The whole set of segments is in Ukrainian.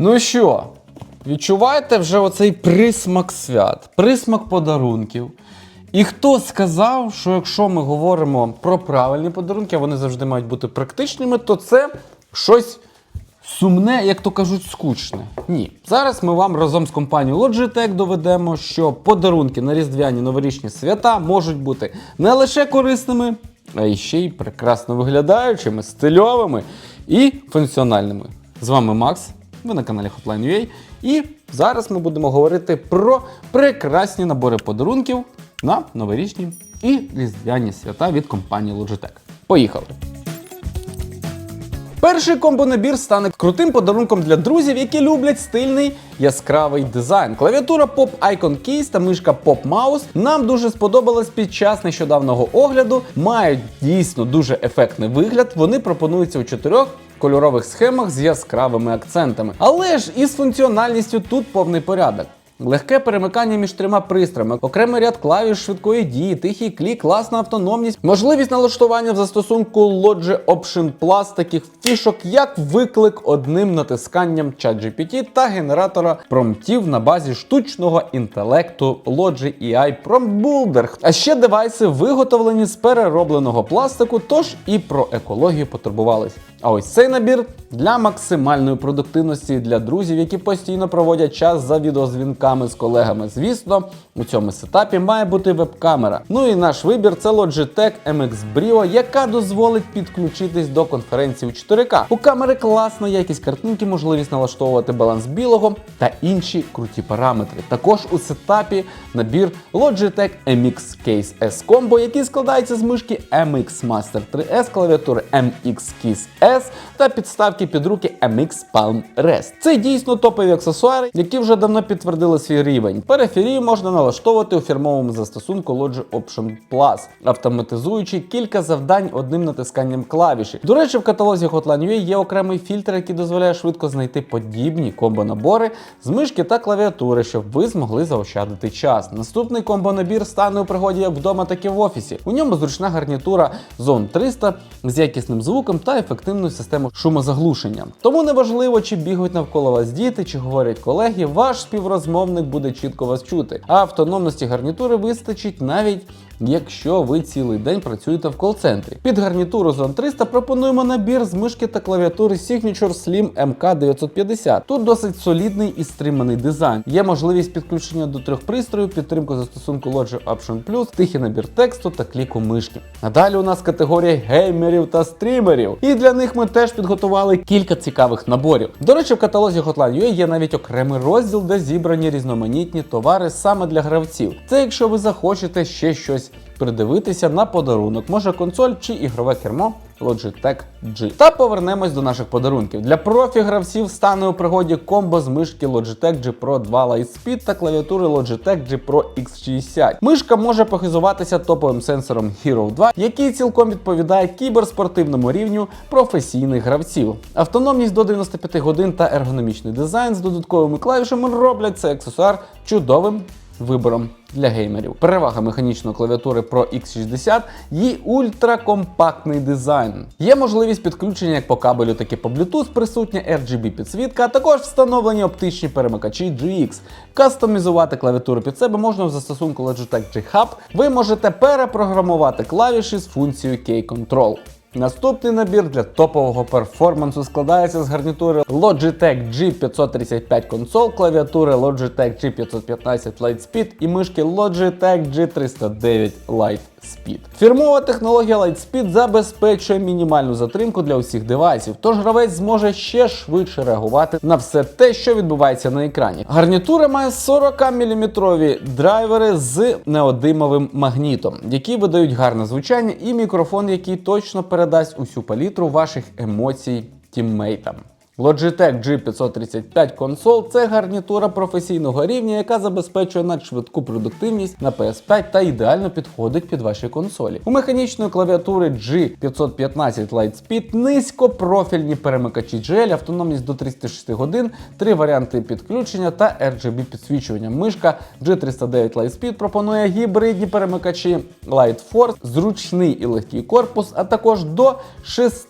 Ну що, відчуваєте вже оцей присмак свят, присмак подарунків. І хто сказав, що якщо ми говоримо про правильні подарунки, а вони завжди мають бути практичними, то це щось сумне, як то кажуть, скучне. Ні. Зараз ми вам разом з компанією Logitech доведемо, що подарунки на різдвяні новорічні свята можуть бути не лише корисними, а ще й прекрасно виглядаючими, стильовими і функціональними. З вами Макс, ви на каналі Hotline.ua, і зараз ми будемо говорити про прекрасні набори подарунків на новорічні і різдвяні свята від компанії Logitech. Поїхали! Перший комбонабір стане крутим подарунком для друзів, які люблять стильний яскравий дизайн. Клавіатура Pop Icon Keys та мишка Pop Mouse нам дуже сподобались під час нещодавнього огляду. Мають дійсно дуже ефектний вигляд. Вони пропонуються у чотирьох. Кольорових схемах з яскравими акцентами. Але ж із функціональністю тут повний порядок. Легке перемикання між трьома пристроями, окремий ряд клавіш швидкої дії, тихий клік, класна автономність, можливість налаштування в застосунку Logi Option Plus таких фішок, як виклик одним натисканням ChatGPT та генератора промптів на базі штучного інтелекту Logi AI Prompt Builder. А ще девайси виготовлені з переробленого пластику, тож і про екологію потурбувались. А ось цей набір для максимальної продуктивності для друзів, які постійно проводять час за відеозвінками з колегами. Звісно, у цьому сетапі має бути веб-камера. Ну і наш вибір це Logitech MX Brio, яка дозволить підключитись до конференції у 4К. У камери класна якість картинки, можливість налаштовувати баланс білого та інші круті параметри. Також у сетапі набір Logitech MX Case S Combo, який складається з мишки MX Master 3S, клавіатури MX Keys S та підставки під руки MX Palm Rest. Це дійсно топові аксесуари, які вже давно підтвердили свій рівень. Периферію можна налаштовувати у фірмовому застосунку Logi Option Plus, автоматизуючи кілька завдань одним натисканням клавіші. До речі, в каталозі Hotline.ua є окремий фільтр, який дозволяє швидко знайти подібні комбо-набори з мишки та клавіатури, щоб ви змогли заощадити час. Наступний комбо-набір стане у пригоді як вдома, так і в офісі. У ньому зручна гарнітура Zone 300 з якісним звуком та ефективною систему шумозаглушення. Тому неважливо, чи бігають навколо вас діти, чи говорять колеги, ваш співрозмовник буде чітко вас чути. А автономності гарнітури вистачить навіть. Якщо ви цілий день працюєте в кол-центрі, під гарнітуру Zone 300 пропонуємо набір з мишки та клавіатури Signature Slim MK950. Тут досить солідний і стриманий дизайн. Є можливість підключення до трьох пристроїв, підтримку застосунку Logi Option Plus, тихий набір тексту та кліку мишки. А далі у нас категорія геймерів та стрімерів. І для них ми теж підготували кілька цікавих наборів. До речі, в каталозі Hotline.ua є навіть окремий розділ, де зібрані різноманітні товари саме для гравців. Це якщо ви захочете ще щось придивитися на подарунок, може консоль чи ігрове кермо Logitech G. Та повернемось до наших подарунків. Для профі-гравців стане у пригоді комбо з мишки Logitech G Pro 2 Lightspeed та клавіатури Logitech G Pro X60. Мишка може похизуватися топовим сенсором Hero 2, який цілком відповідає кіберспортивному рівню професійних гравців. Автономність до 95 годин та ергономічний дизайн з додатковими клавішами роблять цей аксесуар чудовим вибором для геймерів. Перевага механічної клавіатури Pro X60 її ультракомпактний дизайн. Є можливість підключення як по кабелю, так і по Bluetooth, присутня RGB підсвітка, а також встановлені оптичні перемикачі GX. Кастомізувати клавіатуру під себе можна в застосунку Logitech G Hub. Ви можете перепрограмувати клавіші з функцією K-Control. Наступний набір для топового перформансу складається з гарнітури Logitech G535 консол, клавіатури Logitech G515 Lightspeed і мишки Logitech G309 Lightspeed. Фірмова технологія Lightspeed забезпечує мінімальну затримку для усіх девайсів, тож гравець зможе ще швидше реагувати на все те, що відбувається на екрані. Гарнітура має 40-мм драйвери з неодимовим магнітом, які видають гарне звучання, і мікрофон, який точно передасть усю палітру ваших емоцій тіммейтам. Logitech G535 консол це гарнітура професійного рівня, яка забезпечує надшвидку продуктивність на PS5 та ідеально підходить під ваші консолі. У механічної клавіатури G515 Lightspeed низькопрофільні перемикачі GL, автономність до 36 годин, три варіанти підключення та RGB підсвічування. Мишка G309 Lightspeed пропонує гібридні перемикачі Light Force, зручний і легкий корпус, а також до 6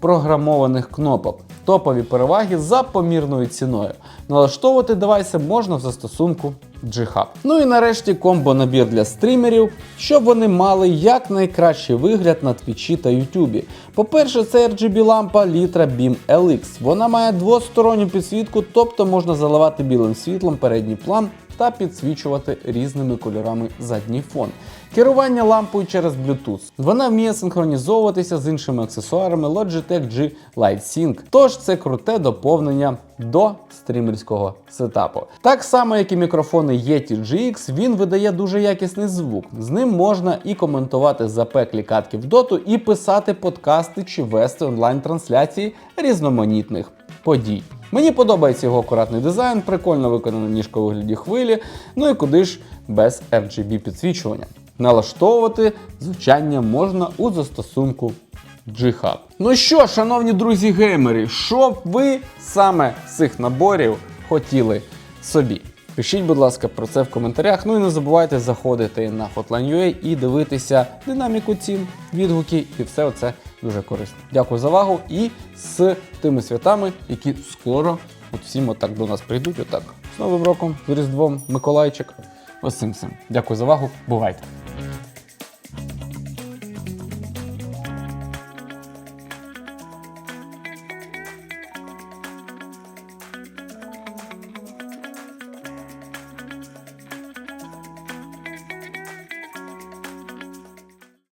програмованих кнопок. Топові переваги за помірною ціною. Налаштовувати девайси можна в застосунку G-Hub. Ну і нарешті комбо-набір для стрімерів, щоб вони мали якнайкращий вигляд на твічі та ютубі. По-перше, це RGB лампа Litra Beam LX. Вона має двосторонню підсвітку, тобто можна заливати білим світлом передній план та підсвічувати різними кольорами задній фон. Керування лампою через Bluetooth. Вона вміє синхронізовуватися з іншими аксесуарами Logitech G Light Sync. Тож це круте доповнення до стрімерського сетапу. Так само, як і мікрофони Yeti GX, він видає дуже якісний звук. З ним можна і коментувати запеклі катки в доту, і писати подкасти чи вести онлайн-трансляції різноманітних подій. Мені подобається його акуратний дизайн, прикольно виконана ніжка у вигляді хвилі, ну і куди ж без RGB підсвічування. Налаштовувати звучання можна у застосунку G-Hub. Ну що, шановні друзі геймери, що б ви саме з цих наборів хотіли собі? Пишіть, будь ласка, про це в коментарях. Ну і не забувайте заходити на Hotline.ua і дивитися динаміку цін, відгуки і все оце дуже корисно. Дякую за увагу і з тими святами, які скоро от всім отак до нас прийдуть. Отак з Новим роком, з Різдвом, Миколайчик. Ось цим всім. Дякую за увагу. Бувайте!